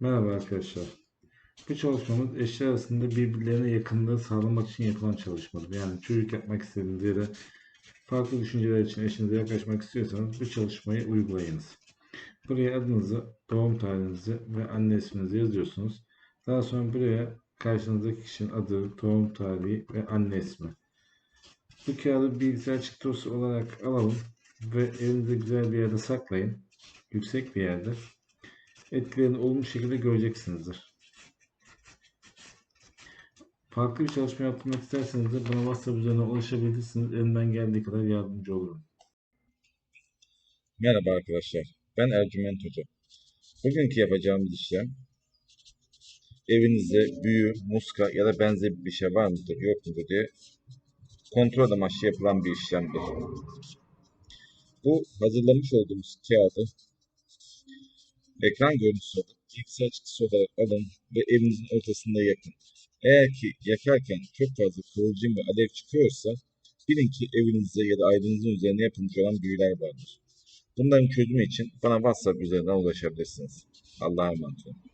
Merhaba arkadaşlar. Bu çalışmamız eşler arasında birbirlerine yakınlığı sağlamak için yapılan çalışmadır. Yani çocuk yapmak istediğiniz ya farklı düşünceler için eşinize yaklaşmak istiyorsanız bu çalışmayı uygulayınız. Buraya adınızı, doğum tarihinizi ve anne isminizi yazıyorsunuz. Daha sonra buraya karşınızdaki kişinin adı, doğum tarihi ve anne ismi. Bu kağıdı bilgisayar çıktısı olarak alalım ve elinizde güzel bir yerde saklayın. Yüksek bir yerde etkilerini olumlu şekilde göreceksinizdir. Farklı bir çalışma yapmak isterseniz de bana WhatsApp üzerinden ulaşabilirsiniz. Elimden geldiği kadar yardımcı olurum. Merhaba arkadaşlar, ben Ercüment Hoca. Bugünkü yapacağımız işlem, evinizde büyü, muska ya da benzeri bir şey var mıdır, yok mudur diye kontrol amaçlı yapılan bir işlemdir. Bu hazırlamış olduğumuz kağıdı ekran görüntüsü alıp bilgisayar çıktısı olarak alın ve evinizin ortasında yakın. Eğer ki yakarken çok fazla kıvılcım ve alev çıkıyorsa bilin ki evinizde ya da ailenizin üzerine yapılmış olan büyüler vardır. Bunların çözümü için bana WhatsApp üzerinden ulaşabilirsiniz. Allah'a emanet olun.